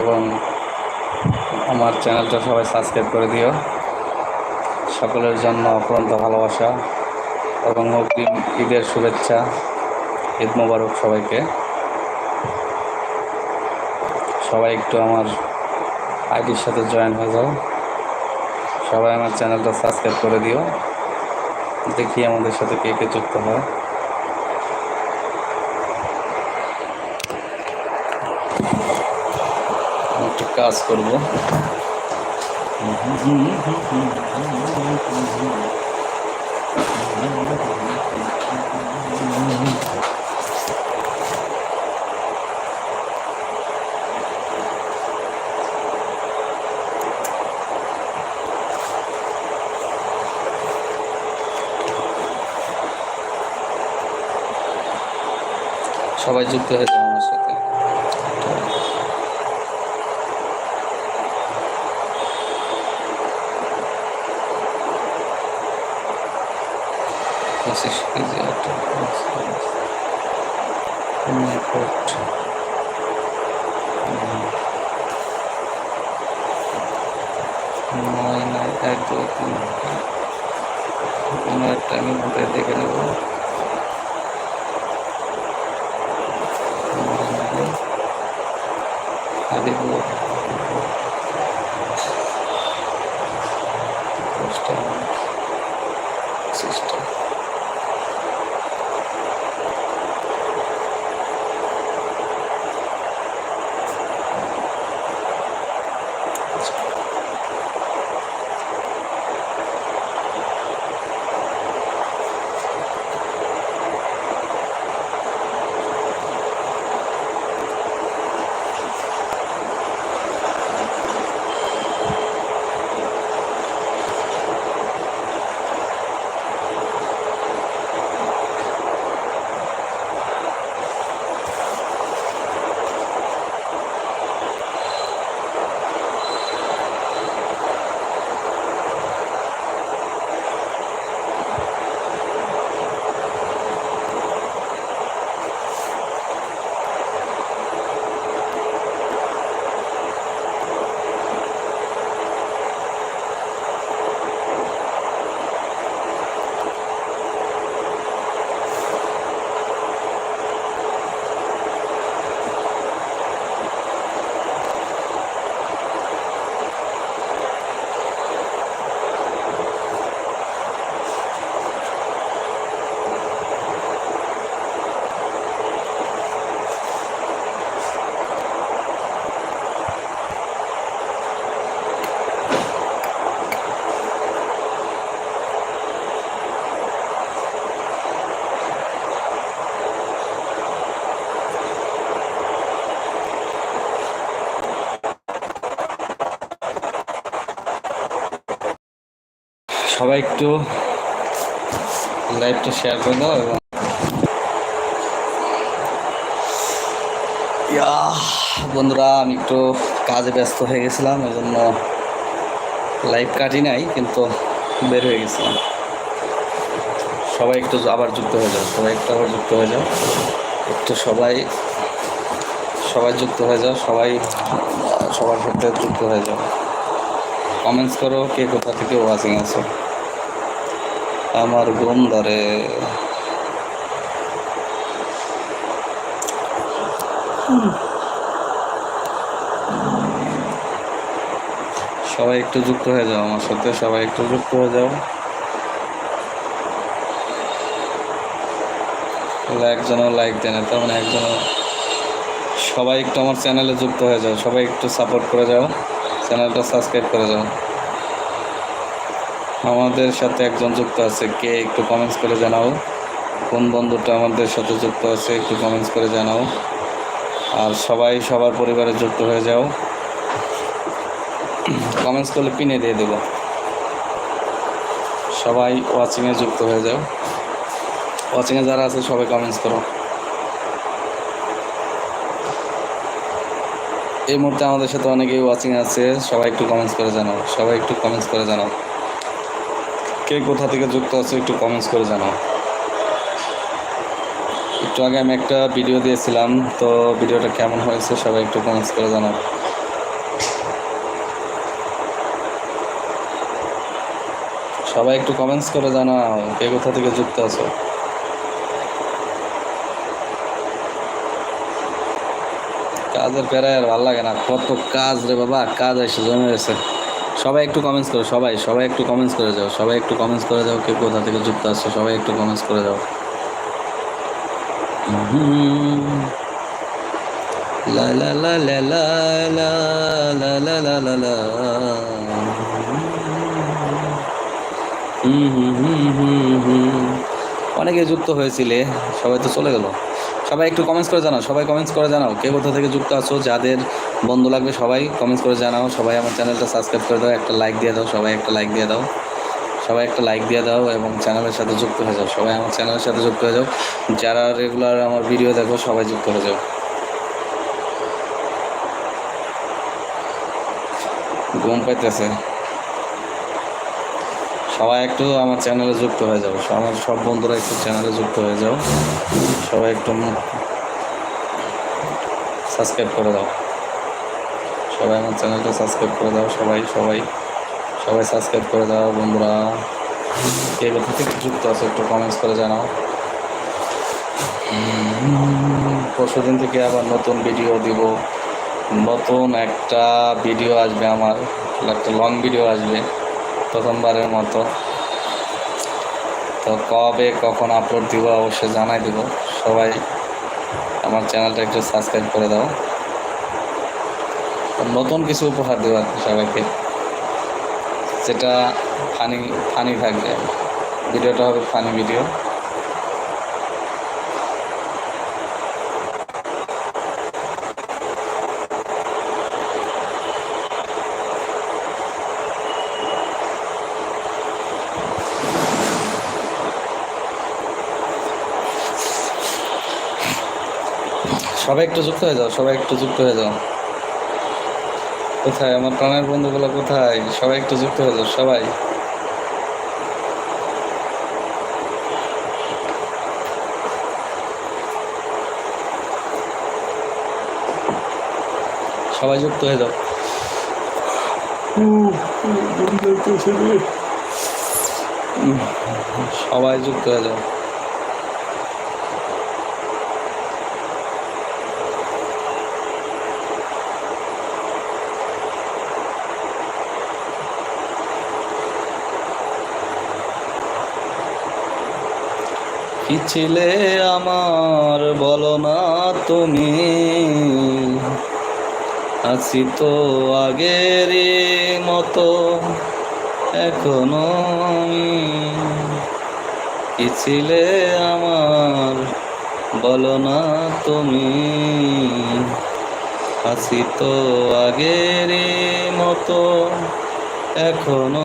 এবং আমার চ্যানেলটা সবাই সাবস্ক্রাইব করে দিও। সকলের জন্য অপরন্ত ভালোবাসা এবং অগ্রিম ঈদের শুভেচ্ছা, ঈদ মোবারক সবাইকে। সবাই একটু আমার আইডির সাথে জয়েন হয়ে যাও। সবাই আমার চ্যানেলটা সাবস্ক্রাইব করে দিও। দেখি আমাদের সাথে কে কে যুক্ত হয় আমি একটু কাজ করব। সবাই যুক্ত হয়ে যাবে আমার সাথে পঁচিশ কেজি ইনপুট নয় নয় এক দুই তিন। কোনো একটা আমি মোটাই দেখে নেব। আদিপুর দশটা সবাই একটু লাইভটা শেয়ার করে দাও এবং বন্ধুরা, আমি একটু কাজে ব্যস্ত হয়ে গেছিলাম এই জন্য লাইভ কাটি নাই, কিন্তু বের হয়ে গেছিলাম। সবাই একটু আবার যুক্ত হয়ে যাও, সবাই একটু আবার যুক্ত হয়ে যাও। একটু সবাই সবাই যুক্ত হয়ে যাও, সবাই, সবার সাথে যুক্ত হয়ে যাও। কমেন্টস করো, কে কোথা থেকে ওয়াচিং আছো। আমার ঘুম ধরে। সবাই একটু যুক্ত হয়ে যাও আমার সাথে, সবাই একটু যুক্ত হয়ে যাও। একজনও লাইক দেয় না, তার মানে একজনও সবাই একটু আমার চ্যানেলে যুক্ত হয়ে যাও, সবাই একটু সাপোর্ট করে যাও চ্যানেলটা সাবস্ক্রাইব করে যাও। আমাদের সাথে একজন যুক্ত আছে, কে একটু কমেন্টস করে জানাও। কোন বন্ধুটা আমাদের সাথে যুক্ত আছে, একটু কমেন্টস করে জানাও। আর সবাই সবার পরিবারে যুক্ত হয়ে যাও। কমেন্টস করলে পিনে দিয়ে দেব। সবাই ওয়াচিংয়ে যুক্ত হয়ে যাও। ওয়াচিংয়ে যারা আছে, সবাই কমেন্টস করো। এই মুহূর্তে আমাদের সাথে অনেকেই ওয়াচিং আছে, সবাই একটু কমেন্টস করে জানাও। সবাই একটু কমেন্টস করে জানাও। কে কোথা থেকে যুক্ত আছে একটু কমেন্টস করে জানাও। একটু আগে আমি একটা ভিডিও দিয়েছিলাম, তো ভিডিওটা কেমন হয়েছে সবাই একটু কমেন্টস করে জানাও। সবাই একটু কমেন্টস করে জানাও, কে কোথা থেকে যুক্ত আছো? কাজের প্যারায় আর ভালো লাগে না, কত কাজ রে বাবা, কাজ এসে জমে গেছে। সবাই একটু কমেন্টস করো সবাই সবাই একটু কমেন্টস করে যাও সবাই একটু কমেন্টস করে যাও কে কোথা থেকে যুক্ত আছো সবাই একটু কমেন্টস করে যাও। অনেকে যুক্ত হয়েছিলে সবাই তো চলে গেল সবাই একটু কমেন্টস করে জানাও, সবাই কমেন্টস করে জানাও। কে কোথা থেকে যুক্ত আছো, যাদের বন্ধু লাগবে, সবাই কমেন্টস করে জানাও। সবাই আমার চ্যানেলটা সাবস্ক্রাইব করে দাও, একটা লাইক দিয়ে দাও, সবাই একটা লাইক দিয়ে দাও। সবাই একটা লাইক দিয়ে দাও এবং চ্যানেলের সাথে যুক্ত হয়ে যাও। সবাই আমার চ্যানেলের সাথে যুক্ত হয়ে যাও। যারা রেগুলার আমার ভিডিও দেখো, সবাই যুক্ত হয়ে যাও। ঘুম পাইতেছে। সবাই একটু আমার চ্যানেলে যুক্ত হয়ে যাও। আমার সব বন্ধুরা একটু চ্যানেলে যুক্ত হয়ে যাও। সবাই একটু সাবস্ক্রাইব করে দাও। সবাই আমার চ্যানেলটা সাবস্ক্রাইব করে দাও, সবাই সবাই সবাই সাবস্ক্রাইব করে দাও, বন্ধুরা। কে কোথা থেকে যুক্ত আছে একটু কমেন্টস করে জানাও। পরশু দিন থেকে আবার নতুন ভিডিও দিব। নতুন একটা ভিডিও আসবে আমার। একটা লং ভিডিও আসবে। প্রথমবারের মতো। তো কবে কখন আপলোড দিব অবশ্যই জানাই দিব। সবাই আমার চ্যানেলটা একটু সাবস্ক্রাইব করে দাও। নতুন কিছু উপহার দেবো আর সবাইকে। যেটা ফানি ফানি থাকবে। ভিডিওটা হবে ফানি ভিডিও সবাই একটু যুক্ত হয়ে যাও সবাই একটু যুক্ত হয়ে যাও। কোথায়? আমার প্রাণের বন্ধুগুলো কোথায়? সবাই একটু যুক্ত হয়ে যাও সবাই। সবাই যুক্ত হয়ে যাও। সবাই যুক্ত হয়ে যাও। কি ছিলে আমার? বলো না তুমি। আছি তো আগের মতো, এখনও কি ছিলে আমার? বলো না তুমি। আছি তো আগের মতো, এখনও